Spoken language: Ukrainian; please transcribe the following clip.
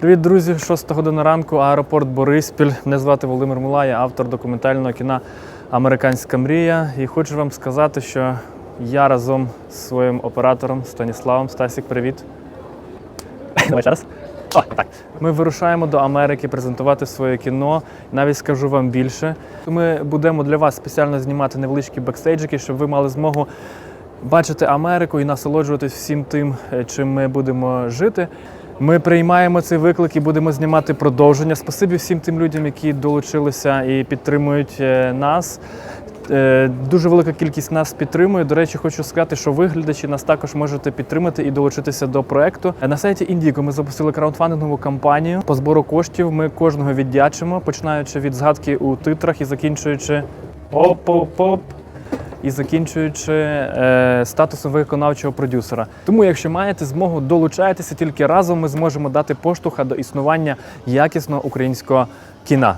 Привіт, друзі! 6 година ранку, аеропорт Бориспіль. Мене звати Володимир Мулая, автор документального кіна Американська мрія. І хочу вам сказати, що я разом з своїм оператором Станіславом Стасік, привіт. Давай ще раз. О, так. Ми вирушаємо до Америки презентувати своє кіно. Навіть скажу вам більше. Ми будемо для вас спеціально знімати невеличкі бекстейджики, щоб ви мали змогу бачити Америку і насолоджуватись всім тим, е, чим ми будемо жити. Ми приймаємо цей виклик і будемо знімати продовження. Спасибі всім тим людям, які долучилися і підтримують е, нас. Е, Дуже велика кількість нас підтримує. До речі, хочу сказати, що ви, глядачі, нас також можете підтримати і долучитися до проекту. Е, На сайті Індіко ми запустили краудфандингову кампанію по збору коштів. Ми кожного віддячимо, починаючи від згадки у титрах і закінчуючи оп-оп-оп і закінчуючи е, статусом виконавчого продюсера. Тому, якщо маєте змогу, долучайтеся тільки разом. Ми зможемо дати поштовха до існування якісного українського кіна.